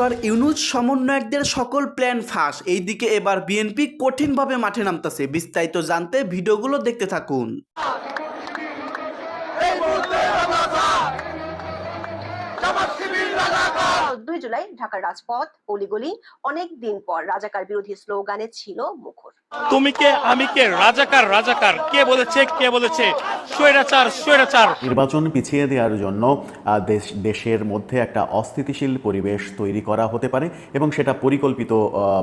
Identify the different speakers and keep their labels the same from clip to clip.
Speaker 1: Doctor Yunus সমন্বয়কদের সকল plan ফাঁস। এইদিকে এবার বিএনপি কঠিনভাবে মাঠে নামতেছে। বিস্তারিত জানতে ভিডিওগুলো দেখতে থাকুন।
Speaker 2: দুই জুলাই ঢাকার রাজপথ অলিগলি অনেক দিন পর রাজাকার বিরোধী স্লোগানে ছিল মুখর।
Speaker 3: তুমি কে? আমি কে? রাজাকার রাজাকার। কে বলেছে? কে বলেছে? স্বৈরাচার স্বৈরাচার।
Speaker 4: নির্বাচন পিছিয়ে দেওয়ার জন্য আহ, দেশ দেশের মধ্যে একটা অস্থিতিশীল পরিবেশ তৈরি করা হতে পারে এবং সেটা পরিকল্পিত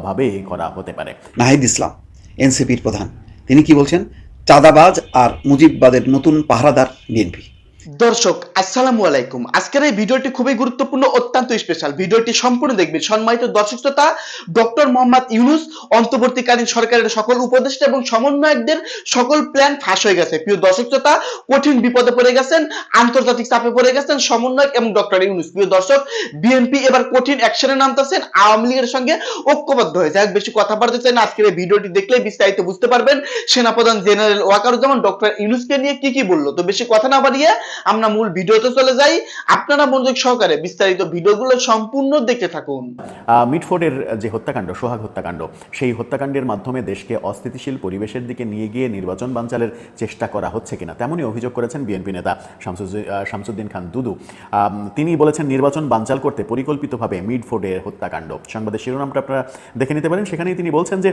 Speaker 4: ভাবে করা হতে পারে।
Speaker 5: নাহিদ ইসলাম এনসিপির প্রধান। তিনি কি বলছেন? চাঁদাবাজ আর মুজিববাদের নতুন পাহারাদার বিএনপি।
Speaker 1: দর্শক, আসসালামু আলাইকুম। আজকের এই ভিডিওটি খুবই গুরুত্বপূর্ণ, অত্যন্ত স্পেশাল ভিডিওটি সম্পূর্ণ দেখবেন। সম্মানিত দর্শক শ্রোতা, ডক্টর মোহাম্মদ ইউনুস, অন্তর্বর্তীকালীন সরকারের সকল উপদেষ্টা এবং সমন্বয়কদের সকল প্ল্যান ফাঁস হয়ে গেছে। প্রিয় দর্শক শ্রোতা, কঠিন বিপদে পড়ে গেছেন, আন্তর্জাতিক চাপে পড়ে গেছেন সমন্বয়ক এবং ডক্টর ইউনুস। প্রিয় দর্শক বিএনপি এবার কঠিন অ্যাকশনে নামতেছেন। আওয়ামী লীগের সঙ্গে ঐক্যবদ্ধ হয়েছে এক বেশি কথা বাড়তে চাই না। আজকের এই ভিডিওটি দেখলে বিস্তারিত বুঝতে পারবেন। সেনাপ্রধান জেনারেল ওয়াকারুজ্জামান, ডক্টর ইউনুসকে নিয়ে কি কি বলল? তো বেশি কথা না বাড়িয়ে আমরা মূল ভিডিওতে চলে যাই। আপনারা মনোযোগ সহকারে বিস্তারিত ভিডিওগুলো সম্পূর্ণ দেখতে থাকুন।
Speaker 4: মিটফোর্ডের যে হত্যাকাণ্ড, সোহাগ হত্যাকাণ্ড, সেই হত্যাকাণ্ডের মাধ্যমে দেশকে অস্থিতিশীল পরিবেশের দিকে নিয়ে গিয়ে নির্বাচন বানচালের চেষ্টা করা হচ্ছে কিনা, তেমনই অভিযোগ করেছেন বিএনপি নেতা শামসুদ্দিন খান দুদু। তিনি বলেছেন নির্বাচন বানচাল করতে পরিকল্পিতভাবে মিডফোর্ডের হত্যাকাণ্ড। সংবাদের শিরোনামটা আপনারা দেখে নিতে পারেন। সেখানেই তিনি বলছেন যে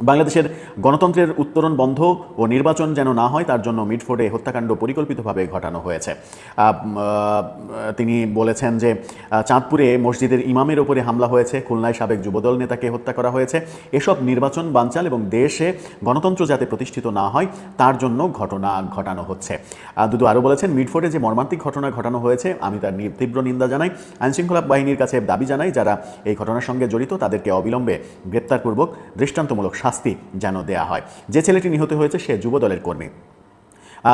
Speaker 4: বাংলাদেশের গণতন্ত্রের উত্তরণ বন্ধ ও নির্বাচন যেন না হয়, তার জন্য মিডফোর্ডে হত্যাকাণ্ড পরিকল্পিতভাবে ঘটানো হয়েছে। তিনি বলেছেন যে চাঁদপুরে মসজিদের ইমামের ওপরে হামলা হয়েছে, খুলনায় সাবেক যুবদল নেতাকে হত্যা করা হয়েছে। এসব নির্বাচন বানচাল এবং দেশে গণতন্ত্র যাতে প্রতিষ্ঠিত না হয়, তার জন্য ঘটনা ঘটানো হচ্ছে। দুদু আরও বলেছেন, মিডফোর্ডে যে মর্মান্তিক ঘটনা ঘটানো হয়েছে, আমি তার তীব্র নিন্দা জানাই। আইনশৃঙ্খলা বাহিনীর কাছে দাবি জানাই, যারা এই ঘটনার সঙ্গে জড়িত, তাদেরকে অবিলম্বে গ্রেপ্তারপূর্বক দৃষ্টান্তমূলক শাস্তি যেন দেয়া হয়। যে ছেলেটি নিহত হয়েছে সে যুবদলের কর্মী।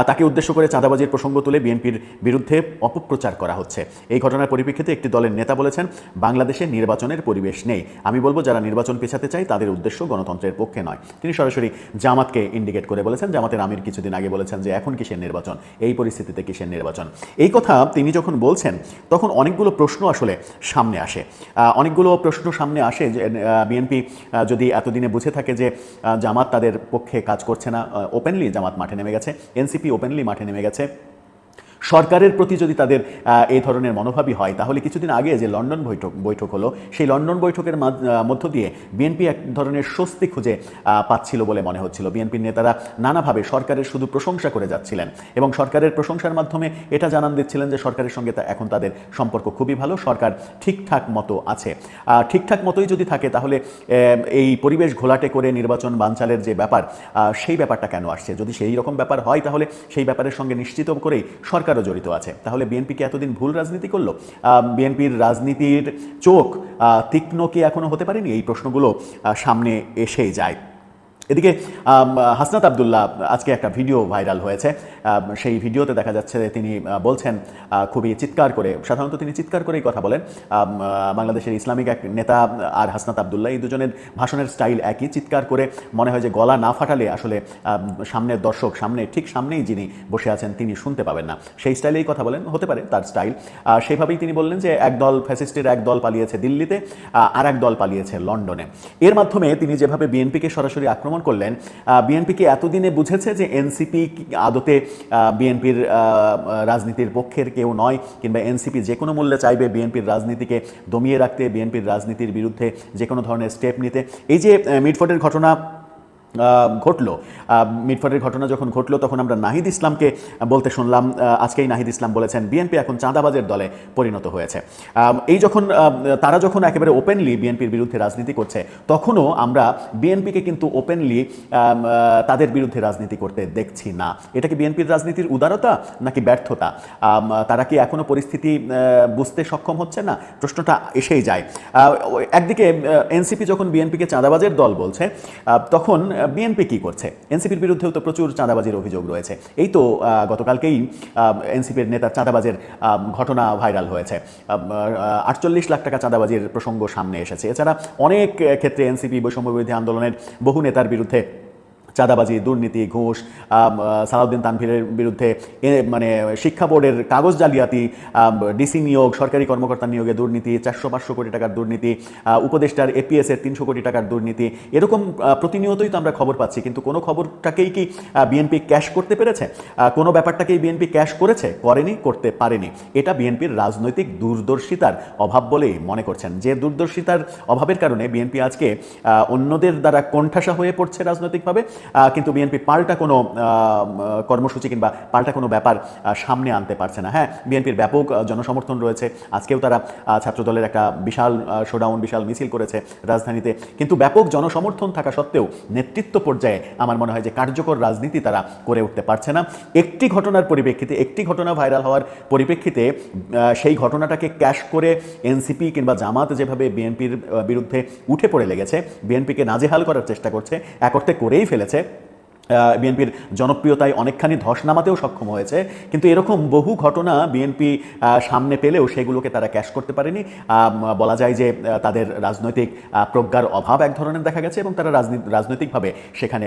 Speaker 4: তাকে উদ্দেশ্য করে চাঁদাবাজির প্রসঙ্গ তুলে বিএনপির বিরুদ্ধে অপপ্রচার করা হচ্ছে। এই ঘটনার পরিপ্রেক্ষিতে একটি দলের নেতা বলেছেন, বাংলাদেশে নির্বাচনের পরিবেশ নেই। আমি বলব, যারা নির্বাচন পেছাতে চায়, তাদের উদ্দেশ্য গণতন্ত্রের পক্ষে নয়। তিনি সরাসরি জামাতকে ইন্ডিকেট করে বলেছেন, জামাতের আমির কিছুদিন আগে বলেছেন যে এখন কিসের নির্বাচন? এই পরিস্থিতিতে কিসের নির্বাচন? এই কথা তিনি যখন বলছেন, তখন অনেকগুলো প্রশ্ন আসলে সামনে আসে। অনেকগুলো প্রশ্ন সামনে আসে যে বিএনপি যদি এতদিনে বুঝে থাকে যে জামাত তাদের পক্ষে কাজ করছে না ওপেনলি জামাত মাঠে নেমে গেছে। এনসিপি ওপেনলি মাঠে নেমে গেছে। সরকারের প্রতি যদি তাদের এই ধরনের মনোভাবই হয়, তাহলে কিছুদিন আগে যে লন্ডন বৈঠক বৈঠক হলো, সেই লন্ডন বৈঠকের মাধ- মধ্য দিয়ে বিএনপি এক ধরনের স্বস্তি খুঁজে পাচ্ছিল বলে মনে হচ্ছিল। বিএনপির নেতারা নানাভাবে সরকারের শুধু প্রশংসা করে যাচ্ছিলেন এবং সরকারের প্রশংসার মাধ্যমে এটা জানান দিচ্ছিলেন যে সরকারের সঙ্গে তা এখন তাদের সম্পর্ক খুবই ভালো, সরকার ঠিকঠাক মতো আছে। ঠিকঠাক মতোই যদি থাকে, তাহলে এই পরিবেশ ঘোলাটে করে নির্বাচন বানচালের যে ব্যাপার সেই ব্যাপারটা কেন আসছে? যদি সেই রকম ব্যাপার হয়, তাহলে সেই ব্যাপারের সঙ্গে নিশ্চিত করেই সরকারও জড়িত আছে। তাহলে বিএনপি কি এতদিন ভুল রাজনীতি করল? বিএনপির রাজনীতির চোখ তীক্ষ্ণ কি এখনও হতে পারেনি? এই প্রশ্নগুলো সামনে এসেই যায়। এদিকে হাসনাত আবদুল্লাহ, আজকে একটা ভিডিও ভাইরাল হয়েছে। সেই ভিডিওতে দেখা যাচ্ছে তিনি বলছেন খুবই চিৎকার করে, সাধারণত তিনি চিৎকার করেই কথা বলেন। বাংলাদেশের ইসলামিক এক নেতা আর হাসনাত আবদুল্লাহ, এই দুজনের ভাষণের স্টাইল একই, চিৎকার করে। মনে হয় যে গলা না ফাটালে আসলে সামনের দর্শক, সামনে, ঠিক সামনেই যিনি বসে আছেন, তিনি শুনতে পাবেন না। সেই স্টাইলেই কথা বলেন, হতে পারে তার স্টাইল। সেভাবেই তিনি বললেন যে এক দল ফ্যাসিস্টের এক দল পালিয়েছে দিল্লিতে আর এক দল পালিয়েছে লন্ডনে। এর মাধ্যমে তিনি যেভাবে বিএনপিকে সরাসরি আক্রমণ করলেন বিএনপিকে এতদিনে বুঝেছে যে এনসিপি আদতে বিএনপির রাজনীতির পক্ষের কেউ নয় কিংবা এনসিপি যে কোনো মূল্যে চাইবে বিএনপির রাজনীতিকে দমিয়ে রাখতে বিএনপির রাজনীতির বিরুদ্ধে যে কোনো ধরনের স্টেপ নিতে? এই যে আহ, ঘটনা ঘটলো। মিটফাটের ঘটনা যখন ঘটলো, তখন আমরা নাহিদ ইসলামকে বলতে শুনলাম। আজকেই নাহিদ ইসলাম বলেছেন, বিএনপি এখন চাঁদাবাজের দলে পরিণত হয়েছে। এই যখন তারা যখন একেবারে ওপেনলি বিএনপির বিরুদ্ধে রাজনীতি করছে, তখনও আমরা বিএনপিকে কিন্তু ওপেনলি তাদের বিরুদ্ধে রাজনীতি করতে দেখছি না। এটা কি বিএনপির রাজনীতির উদারতা নাকি ব্যর্থতা? তারা কি এখনও পরিস্থিতি বুঝতে সক্ষম হচ্ছে না? প্রশ্নটা এসেই যায়। একদিকে এনসিপি যখন বিএনপিকে চাঁদাবাজের দল বলছে তখন বিএনপি কি করছে? এনসিপির বিরুদ্ধেও তো প্রচুর চাঁদাবাজির অভিযোগ রয়েছে। এই তো গতকালকেই এনসিপির নেতার চাঁদাবাজের ঘটনা ভাইরাল হয়েছে। আটচল্লিশ লাখ টাকা চাঁদাবাজির প্রসঙ্গ সামনে এসেছে। এছাড়া অনেক ক্ষেত্রে এনসিপি বৈষম্য বিরোধী আন্দোলনের বহু নেতার বিরুদ্ধে চাঁদাবাজি, দুর্নীতি, ঘুষ সালাউদ্দিন তানভীরের বিরুদ্ধে মানে শিক্ষা বোর্ডের কাগজ জালিয়াতি ডিসি নিয়োগ, সরকারি কর্মকর্তা নিয়োগে দুর্নীতি, চারশো পাঁচশো কোটি টাকার দুর্নীতি উপদেষ্টার এপিএস এর তিনশো কোটি টাকার দুর্নীতি, এরকম প্রতিনিয়তই তো আমরা খবর পাচ্ছি। কিন্তু কোনো খবরটাকেই কি বিএনপি ক্যাশ করতে পেরেছে? কোনো ব্যাপারটাকেই বিএনপি ক্যাশ করেছে? করেনি, করতে পারেনি। এটা বিএনপির রাজনৈতিক দূরদর্শিতার অভাব বলেই মনে করছেন। যে দূরদর্শিতার অভাবের কারণে বিএনপি আজকে অন্যদের দ্বারা কোণঠাসা হয়ে পড়ছে রাজনৈতিকভাবে কিন্তু বিএনপি পাল্টা কোনো কর্মসূচি কিংবা পাল্টা কোনো ব্যাপার সামনে আনতে পারছে না। হ্যাঁ বিএনপির ব্যাপক জনসমর্থন রয়েছে। আজকেও তারা ছাত্রদলের একটা বিশাল শোডাউন বিশাল মিছিল করেছে রাজধানীতে। কিন্তু ব্যাপক জনসমর্থন থাকা সত্ত্বেও নেতৃত্ব পর্যায়ে আমার মনে হয় যে কার্যকর রাজনীতি তারা করে উঠতে পারছে না। একটি ঘটনার পরিপ্রেক্ষিতে, একটি ঘটনা ভাইরাল হওয়ার পরিপ্রেক্ষিতে সেই ঘটনাটাকে ক্যাশ করে এনসিপি কিংবা জামাত যেভাবে বিএনপির বিরুদ্ধে উঠে পড়ে লেগেছে, বিএনপিকে নাজেহাল করার চেষ্টা করছে এক অর্থে করেই ফেলেছে। grazie. বিএনপির জনপ্রিয়তায় অনেকখানি ধস নামাতেও সক্ষম হয়েছে। কিন্তু এরকম বহু ঘটনা বিএনপি সামনে পেলেও সেগুলোকে তারা ক্যাশ করতে পারেনি। বলা যায় যে তাদের রাজনৈতিক প্রজ্ঞার অভাব এক ধরনের দেখা গেছে এবং তারা রাজনৈতিকভাবে সেখানে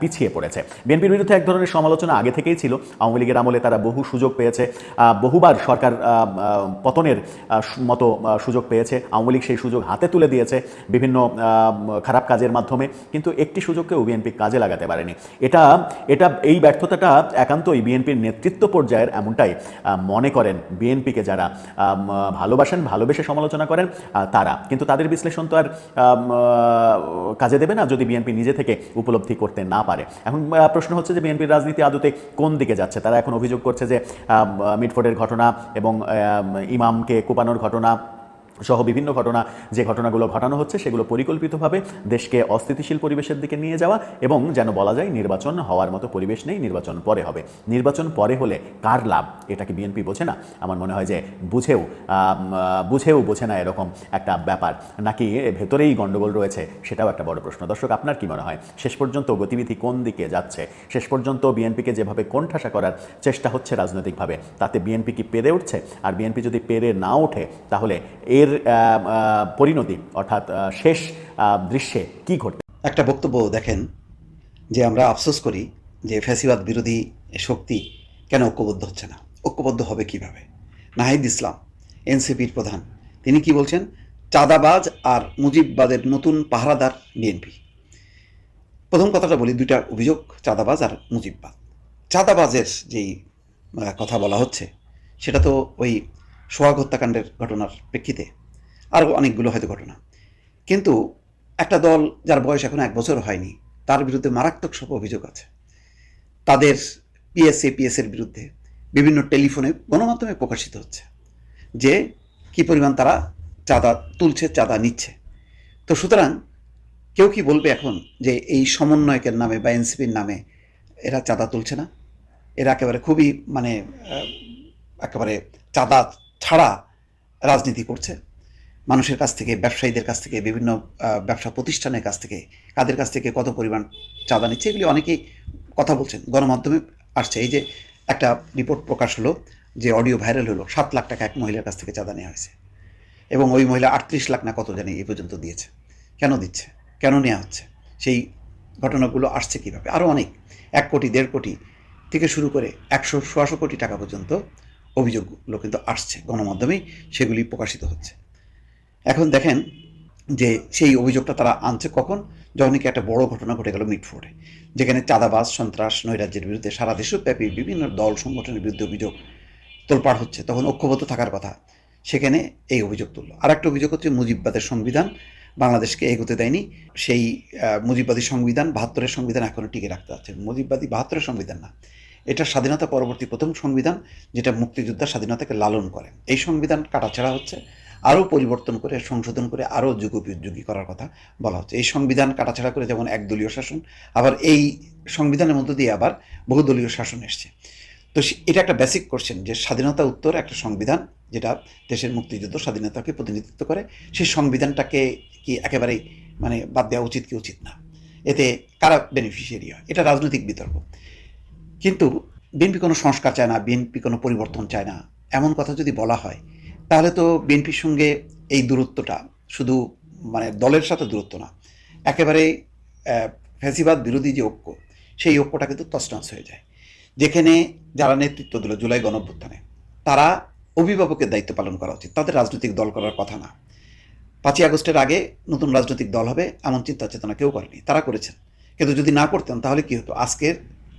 Speaker 4: পিছিয়ে পড়েছে। বিএনপির বিরুদ্ধে এক ধরনের সমালোচনা আগে থেকেই ছিল। আওয়ামী লীগের আমলে তারা বহু সুযোগ পেয়েছে। বহুবার সরকার পতনের মতো সুযোগ পেয়েছে। আওয়ামী লীগ সেই সুযোগ হাতে তুলে দিয়েছে বিভিন্ন খারাপ কাজের মাধ্যমে। কিন্তু একটি সুযোগকেও বিএনপি কাজে লাগাতে পারেনি। এটা এটা, এই ব্যর্থতাটা একান্তই বিএনপির নেতৃত্ব পর্যায়ের এমনটাই মনে করেন বিএনপিকে যারা ভালোবাসেন, ভালোবেসে সমালোচনা করেন তারা। কিন্তু তাদের বিশ্লেষণ তো আর কাজে দেবে না যদি বিএনপি নিজে থেকে উপলব্ধি করতে না পারে। এখন প্রশ্ন হচ্ছে যে বিএনপির রাজনীতি আদতে কোন দিকে যাচ্ছে? তারা এখন অভিযোগ করছে যে মিটফোর্ডের ঘটনা এবং ইমামকে কোপানোর ঘটনা সহ বিভিন্ন ঘটনা, যে ঘটনাগুলো ঘটানো হচ্ছে সেগুলো পরিকল্পিতভাবে দেশকে অস্থিতিশীল পরিবেশের দিকে নিয়ে যাওয়া এবং যেন বলা যায় নির্বাচন হওয়ার মতো পরিবেশ নেই, নির্বাচন পরে হবে। নির্বাচন পরে হলে কার লাভ? এটা কি বিএনপি বোঝে না? আমার মনে হয় যে বুঝেও বুঝেও বোঝে না এরকম একটা ব্যাপার। নাকি ভেতরেই গণ্ডগোল রয়েছে? সেটাও একটা বড় প্রশ্ন। দর্শক, আপনার কি মনে হয়? শেষ পর্যন্ত গতিবিধি কোন দিকে যাচ্ছে? শেষ পর্যন্ত বিএনপিকে যেভাবে কোণঠাসা করার চেষ্টা হচ্ছে রাজনৈতিকভাবে, তাতে বিএনপি কি পেরে উঠছে? আর বিএনপি যদি পেরে না ওঠে, তাহলে এর পরিণতি, অর্থাৎ শেষ দৃশ্যে কি ঘটবে?
Speaker 5: একটা বক্তব্য দেখেন যে আমরা আফসোস করি যে ফ্যাসিবাদ বিরোধী শক্তি কেন ঐক্যবদ্ধ হচ্ছে না। ঐক্যবদ্ধ হবে কীভাবে? নাহিদ ইসলাম, এনসিপির প্রধান, তিনি কি বলছেন? চাঁদাবাজ আর মুজিববাদের নতুন পাহারাদার বিএনপি। প্রথম কথাটা বলি, দুইটা অভিযোগ, চাঁদাবাজ আর মুজিববাদ। চাঁদাবাজের যেই কথা বলা হচ্ছে, সেটা তো ওই সোহাগ হত্যাকাণ্ডের ঘটনার প্রেক্ষিতে আরও অনেকগুলো হয়তো ঘটনা। কিন্তু একটা দল যার বয়স এখন এক বছর হয়নি, তার বিরুদ্ধে মারাত্মক সব অভিযোগ আছে। তাদের পিএসএ পিএসের বিরুদ্ধে বিভিন্ন টেলিফোনে গণমাধ্যমে প্রকাশিত হচ্ছে যে কি পরিমাণ তারা চাঁদা তুলছে, চাঁদা নিচ্ছে। তো সুতরাং কেউ কি বলবে এখন যে এই সমন্বয়কের নামে বা এনসিপির নামে এরা চাঁদা তুলছে না? এরা একেবারে খুবই মানে একেবারে চাঁদা ছাড়া রাজনীতি করছে। মানুষের কাছ থেকে, ব্যবসায়ীদের কাছ থেকে, বিভিন্ন ব্যবসা প্রতিষ্ঠানের কাছ থেকে, কাদের কাছ থেকে কত পরিমাণ চাঁদা নিচ্ছে, এগুলি অনেকেই কথা বলছেন। গণমাধ্যমে আসছে। এই যে একটা রিপোর্ট প্রকাশ হলো যে অডিও ভাইরাল হলো, সাত লাখ টাকা এক মহিলার কাছ থেকে চাঁদা নেওয়া হয়েছে। এবং ওই মহিলা আটত্রিশ লাখ না কত জানি এই পর্যন্ত দিয়েছে। কেন দিচ্ছে? কেন নেওয়া হচ্ছে? সেই ঘটনাগুলো আসছে কীভাবে? আরও অনেক, এক কোটি, দেড় কোটি থেকে শুরু করে একশো, সোয়াশো কোটি টাকা পর্যন্ত অভিযোগগুলো কিন্তু আসছে গণমাধ্যমেই, সেগুলি প্রকাশিত হচ্ছে। এখন দেখেন যে সেই অভিযোগটা তারা আনছে কখন? যখন নাকি একটা বড় ঘটনা ঘটে গেল মিটফোর্ডে, যেখানে চাঁদাবাজ, সন্ত্রাস, নৈরাজ্যের বিরুদ্ধে সারা দেশব্যাপী বিভিন্ন দল সংগঠনের বিরুদ্ধে অভিযোগ তোলপাড় হচ্ছে, তখন ঐক্যবদ্ধ থাকার কথা সেখানে এই অভিযোগ তুললো। আর একটা অভিযোগ হচ্ছে মুজিববাদের সংবিধান, বাংলাদেশকে এগোতে দেয়নি, সেই মুজিববাদী সংবিধান বাহাত্তরের সংবিধান এখনও টিকে রাখতে আছে মুজিববাদী বাহাত্তরের সংবিধান না এটা স্বাধীনতা পরবর্তী প্রথম সংবিধান যেটা মুক্তিযোদ্ধার স্বাধীনতাকে লালন করে এই সংবিধান কাটাছেড়া হচ্ছে, আরও পরিবর্তন করে, সংশোধন করে, আরও যুগোপযোগী করার কথা বলা হচ্ছে। এই সংবিধান কাটাছেড়া করে যেমন একদলীয় শাসন, আবার এই সংবিধানের মধ্য দিয়ে আবার বহুদলীয় শাসন এসছে। তো এটা একটা বেসিক কোশ্চেন যে স্বাধীনতা উত্তর একটা সংবিধান যেটা দেশের মুক্তিযুদ্ধ স্বাধীনতাকে প্রতিনিধিত্ব করে, সেই সংবিধানটাকে কি একেবারেই মানে বাদ দেওয়া উচিত কি উচিত না? এতে কারা বেনিফিশিয়ারি হয়? এটা রাজনৈতিক বিতর্ক। কিন্তু বিএনপি কোনো সংস্কার চায় না, বিএনপি কোনো পরিবর্তন চায় না। এমন কথা যদি বলা হয়, তাহলে তো বিএনপির সঙ্গে এই দূরত্বটা শুধু মানে দলের সাথে দূরত্ব না একেবারে ফ্যাসিবাদ বিরোধী যে ঐক্য, সেই ঐক্যটা কিন্তু তছনছ হয়ে যায়। যেখানে যারা নেতৃত্ব দিল জুলাই গণঅভ্যুত্থানে, তারা অভিভাবকের দায়িত্ব পালন করা উচিত। তাদের রাজনৈতিক দল করার কথা না। পাঁচই আগস্টের আগে নতুন রাজনৈতিক দল হবে, এমন চিন্তা চেতনা কেউ করেনি। তারা করেছেন। কিন্তু যদি না করতেন, তাহলে কি হতো? আজকের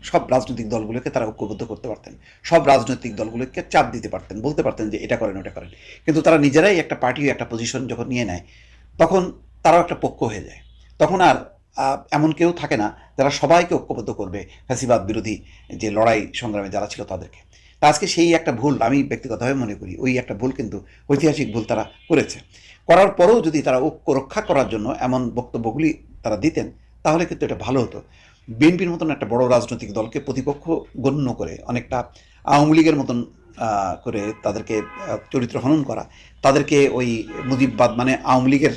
Speaker 5: সব রাজনৈতিক দলগুলোকে তারা ঐক্যবদ্ধ করতে পারতেন। সব রাজনৈতিক দলগুলোকে চাপ দিতে পারতেন, বলতে পারতেন যে এটা করেন, ওটা করেন। কিন্তু তারা নিজেরাই একটা পার্টি একটা পজিশন যখন নিয়ে নেয়, তখন তারাও একটা পক্ষ হয়ে যায়। তখন আর এমন কেউ থাকে না যারা সবাইকে ঐক্যবদ্ধ করবে ফ্যাসিবাদ বিরোধী যে লড়াই সংগ্রামে যারা ছিল তাদেরকে। তা আজকে সেই একটা ভুল আমি ব্যক্তিগতভাবে মনে করি, ওই একটা ভুল কিন্তু ঐতিহাসিক ভুল তারা করেছে। করার পরেও যদি তারা ঐক্য রক্ষা করার জন্য এমন বক্তব্যগুলি তারা দিতেন, তাহলে কিন্তু এটা ভালো হতো। বিএনপির মতন একটা বড় রাজনৈতিক দলকে প্রতিপক্ষ গণ্য করে, অনেকটা আওয়ামী লীগের মতন করে তাদেরকে চরিত্র হনন করা, তাদেরকে ওই মুজিববাদ মানে আওয়ামী লীগের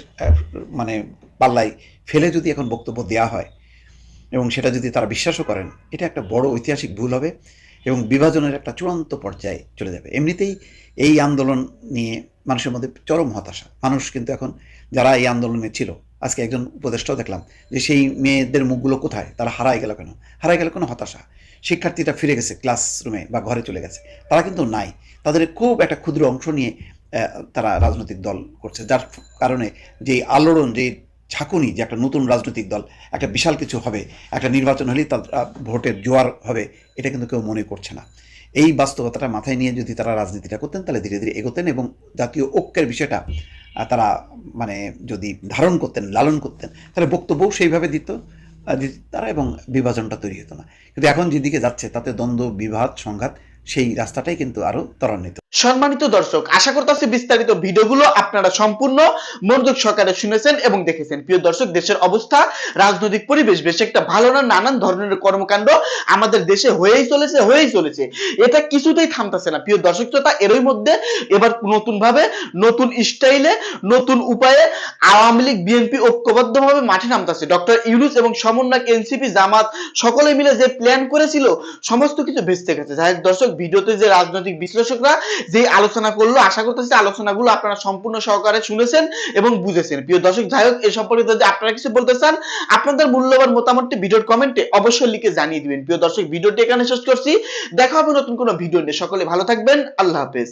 Speaker 5: মানে পাল্লায় ফেলে যদি এখন বক্তব্য দেওয়া হয় এবং সেটা যদি তারা বিশ্বাসও করেন, এটা একটা বড় ঐতিহাসিক ভুল হবে এবং বিভাজনের একটা চূড়ান্ত পর্যায়ে চলে যাবে। এমনিতেই এই আন্দোলন নিয়ে মানুষের মধ্যে চরম হতাশা। মানুষ কিন্তু এখন, যারা এই আন্দোলনে ছিল আজকে একজন উপদেষ্টাও দেখলাম যে সেই মেয়েদের মুখগুলো কোথায়? তারা হারায় গেল কেন? হারায় গেল কোনো? হতাশা। শিক্ষার্থীরা ফিরে গেছে ক্লাসরুমে বা ঘরে চলে গেছে। তারা কিন্তু নাই। তাদের খুব একটা ক্ষুদ্র অংশ নিয়ে তারা রাজনৈতিক দল করছে। যার কারণে যে আলোড়ন, যে ঝাঁকুনি, যে একটা নতুন রাজনৈতিক দল, একটা বিশাল কিছু হবে, একটা নির্বাচন হলেই তার ভোটের জোয়ার হবে, এটা কিন্তু কেউ মনে করছে না। এই বাস্তবতাটা মাথায় নিয়ে যদি তারা রাজনীতিটা করতেন, তাহলে ধীরে ধীরে এগোতেন এবং জাতীয় ঐক্যের বিষয়টা তারা মানে যদি ধারণ করতেন, লালন করতেন, তাহলে বক্তব্যও সেইভাবে দিত তারা এবং বিভাজনটা তৈরি হতো না। কিন্তু এখন যেদিকে যাচ্ছে, তাতে দ্বন্দ্ব বিভাদ সংঘাত সেই রাস্তাটাই কিন্তু আরও ত্বরান্বিত।
Speaker 1: সম্মানিত দর্শক, আশা করতেছি বিস্তারিত ভিডিওগুলো আপনারা সম্পূর্ণ মনোযোগ সহকারে শুনেছেন এবং দেখেছেন। প্রিয় দর্শক, দেশের অবস্থা, রাজনৈতিক পরিবেশ, বেশ একটা ভালো না নানান ধরনের কর্মকাণ্ড আমাদের দেশে হয়েই চলেছে হয়েই চলেছে। এটা কিছুতেই থামতেছে না। প্রিয় দর্শক শ্রোতা, এরই মধ্যে এবার নতুন ভাবে নতুন স্টাইলে, নতুন উপায়ে আওয়ামী লীগ, বিএনপি ঐক্যবদ্ধভাবে মাঠে নামতেছে। ডক্টর ইউনুস এবং সমন্বয়ক এনসিপি, জামাত সকলে মিলে যে প্ল্যান করেছিল, সমস্ত কিছু ভেস্তে গেছে। যাই দর্শক ভিডিওতে যে রাজনৈতিক বিশ্লেষকরা যে আলোচনা করল, আশা করতেছি আলোচনাগুলো আপনারা সম্পূর্ণ সহকারে শুনেছেন এবং বুঝেছেন। প্রিয় দর্শক, যাই হোক, এ সম্পর্কে যদি আপনারা কিছু বলতে চান, আপনাদের মূল্যবান মতামতটি ভিডিওর কমেন্টে অবশ্যই লিখে জানিয়ে দিবেন। প্রিয় দর্শক, ভিডিওটি এখানে শেষ করছি। দেখা হবে নতুন কোনো ভিডিও নিয়ে। সকলে ভালো থাকবেন। আল্লাহ হাফেজ।